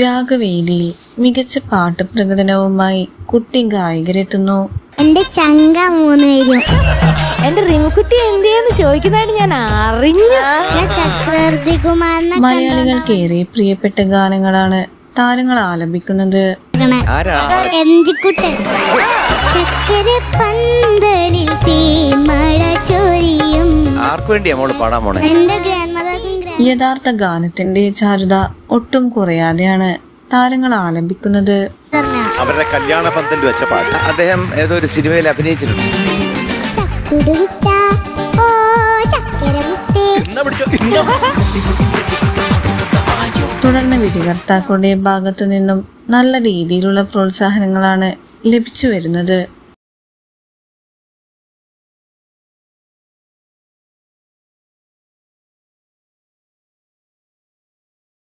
രാഗവേദിയിൽ മികച്ച പാട്ട് പ്രകടനവുമായി കുട്ടി ഗായകരെത്തുന്നു. എന്റെ ചങ്ക മൂന്ന് പേരും. എന്റെ റിംകുട്ടി എന്തിയെന്ന് ചോദിക്കുന്നതായിട്ട് ഞാൻ അറിഞ്ഞു. ചക്രവർത്തി ചക്രവർത്തി മലയാളികൾക്ക് ഏറെ പ്രിയപ്പെട്ട ഗാനങ്ങളാണ് താരങ്ങൾ ആലപിക്കുന്നത്. എം ജിക്കുട്ടൻ ചക്കര പന്തലിൽ തീമഴ ചൊരിയും. ആർക്കു വേണ്ടിയാ മോൾ പാടാൻ പോണേ? എന്റെ ഗ്രാൻഡ് യഥാർത്ഥ ഗാനത്തിന്റെ ചാരുത ഒട്ടും കുറയാതെയാണ് താരങ്ങൾ ആലപിക്കുന്നത്. അവരുടെ കല്യാണ പന്തൽ വെച്ച പാട്ട് അദ്ദേഹം ഏതോ ഒരു സിനിമയിൽ അഭിനയിച്ചിട്ടുണ്ട്. തുടർന്ന് വിധികർത്താക്കളുടെ ഭാഗത്തു നിന്നും നല്ല രീതിയിലുള്ള പ്രോത്സാഹനങ്ങളാണ് ലഭിച്ചു വരുന്നത്.